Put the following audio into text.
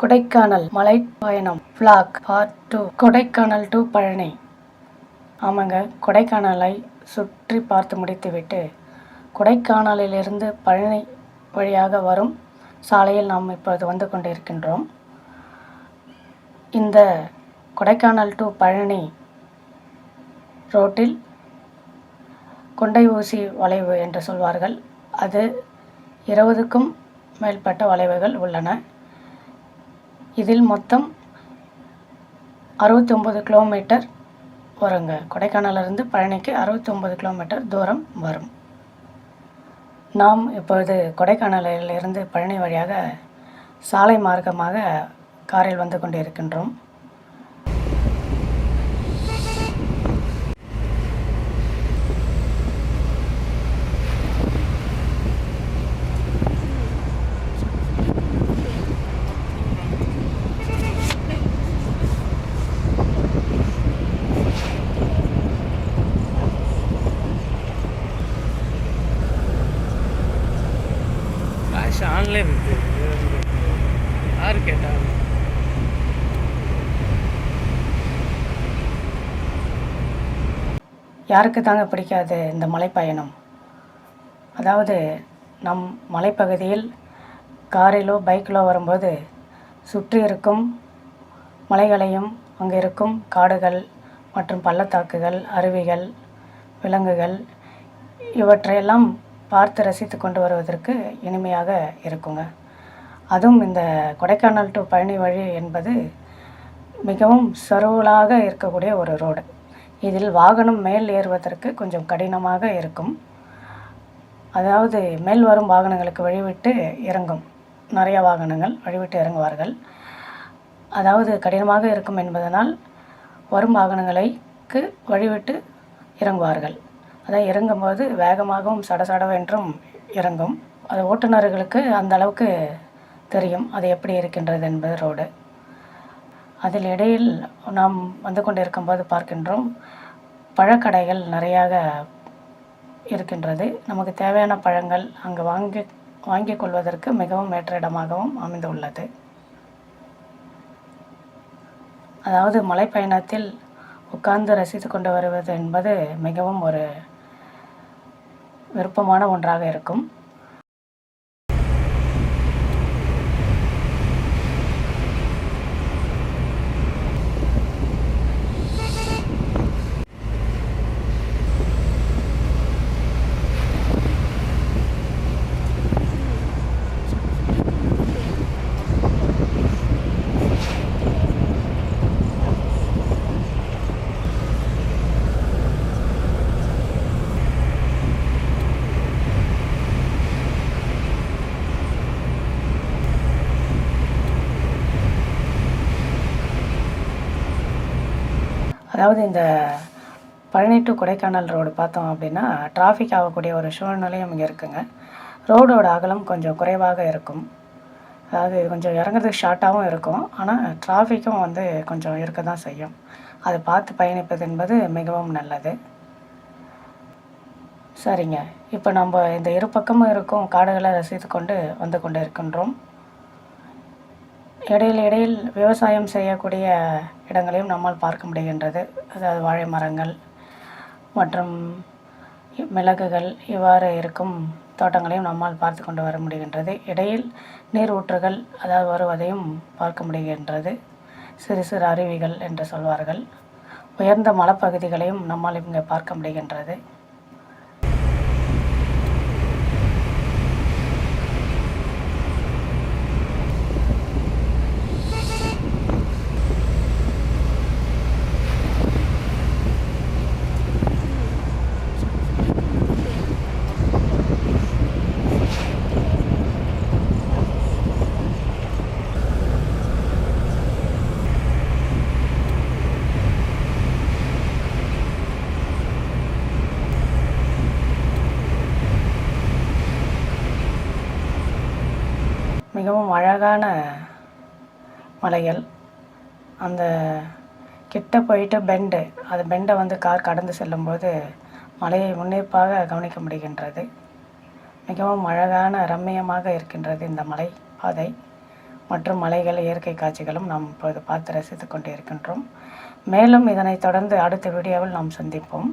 கொடைக்கானல் மலை பயணம் vlog part two Kodaikanal to Palani. ஆமாங்க கொடைக்கானலை சுற்றி பார்த்து முடித்துவிட்டு கொடைக்கானலிலிருந்து பழனி வழியாக வரும் சாலையில் நாம் இப்போது வந்து கொண்டிருக்கின்றோம். இந்த கொடைக்கானல் டு பழனி ரோட்டில் கொண்டை ஊசி வளைவு என்று சொல்வார்கள். அது இருபதுக்கும் மேற்பட்ட வளைவுகள் உள்ளன. இதில் மொத்தம் அறுபத்தி ஒம்பது கிலோமீட்டர் வருங்க. கொடைக்கானலிருந்து பழனிக்கு அறுபத்தி ஒம்பது கிலோமீட்டர் தூரம் வரும். நாம் இப்பொழுது கொடைக்கானலிலிருந்து பழனி வழியாக சாலை மார்க்கமாக காரில் வந்து கொண்டிருக்கின்றோம். காசு ஆன்லைன் யார் கேட்டா? யாருக்கு தாங்க பிடிக்காது இந்த மலைப்பயணம்? அதாவது நம் மலைப்பகுதியில் காரிலோ பைக்கிலோ வரும்போது சுற்றி இருக்கும் மலைகளையும் அங்கே இருக்கும் காடுகள் மற்றும் பள்ளத்தாக்குகள் அருவிகள் விலங்குகள் இவற்றையெல்லாம் பார்த்து ரசித்து கொண்டு வருவதற்கு இனிமையாக இருக்குங்க. அதுவும் இந்த கொடைக்கானல் டு பழனி வழி என்பது மிகவும் சருவலாக இருக்கக்கூடிய ஒரு ரோடு இதில் வாகனம் மேல் ஏறுவதற்கு கொஞ்சம் கடினமாக இருக்கும். அதாவது மேல் வரும் வாகனங்களுக்கு வழிவிட்டு இறங்கும். நிறைய வாகனங்கள் வழிவிட்டு இறங்குவார்கள். அதாவது கடினமாக இருக்கும் என்பதனால் வரும் வாகனங்களுக்கு வழிவிட்டு இறங்குவார்கள். அதான் இறங்கும்போது வேகமாகவும் சடசடவென்றும் இறங்கும். அது ஓட்டுநர்களுக்கு அந்த அளவுக்கு தெரியும் அது எப்படி இருக்கின்றது என்பது ரோடு அதில் இடையில் நாம் வந்து கொண்டிருக்கும்போது பார்க்கின்றோம் பழக்கடைகள் நிறையாக இருக்கின்றது. நமக்கு தேவையான பழங்கள் அங்கு வாங்கி வாங்கிக் கொள்வதற்கு மிகவும் ஏற்ற இடமாகவும் அமைந்துள்ளது. அதாவது மலைப்பயணத்தில் உட்கார்ந்து ரசித்து கொண்டு வருவது என்பது மிகவும் ஒரு விருப்பமான ஒன்றாக இருக்கும். அதாவது இந்த பழனி டு கொடைக்கானல் ரோடு பார்த்தோம் அப்படின்னா டிராஃபிக் ஆகக்கூடிய ஒரு சூழ்நிலையும் இங்கே இருக்குங்க. ரோடோட அகலம் கொஞ்சம் குறைவாக இருக்கும். அதாவது கொஞ்சம் இறங்குறதுக்கு ஷார்ட்டாகவும் இருக்கும். ஆனால் டிராஃபிக்கும் வந்து கொஞ்சம் இருக்க தான் செய்யும். அதை பார்த்து பயணிப்பது என்பது மிகவும் நல்லது. சரிங்க. இப்போ நம்ம இந்த இரு பக்கமும் இருக்கும் காடுகளை ரசித்து கொண்டு வந்து கொண்டு இருக்கின்றோம் இடையில் இடையில் விவசாயம் செய்யக்கூடிய இடங்களையும் நம்மால் பார்க்க முடிகின்றது. அதாவது வாழை மரங்கள் மற்றும் மிளகுகள் இவ்வாறு இருக்கும் தோட்டங்களையும் நம்மால் பார்த்து கொண்டு வர முடிகின்றது. இடையில் நீர் ஊற்றுகள் அதாவது வருவதையும் பார்க்க முடிகின்றது. சிறு சிறு அருவிகள் என்று சொல்வார்கள். உயர்ந்த மலைப்பகுதிகளையும் நம்மால் இங்கே பார்க்க முடிகின்றது. மிகவும் அழகான மலைகள். அந்த கிட்ட போயிட்டு பெண்டு அது பெண்டை வந்து கார் கடந்து செல்லும்போது மலையை முன்னிப்பாக கவனிக்க முடிகின்றது. மிகவும் அழகான ரம்மியமாக இருக்கின்றது இந்த மலை பாதை. மற்றும் மலைகள் இயற்கை காட்சிகளும் நாம் இப்போது பார்த்து ரசித்து கொண்டு இருக்கின்றோம் மேலும் இதனை தொடர்ந்து அடுத்த வீடியோவில் நாம் சந்திப்போம்.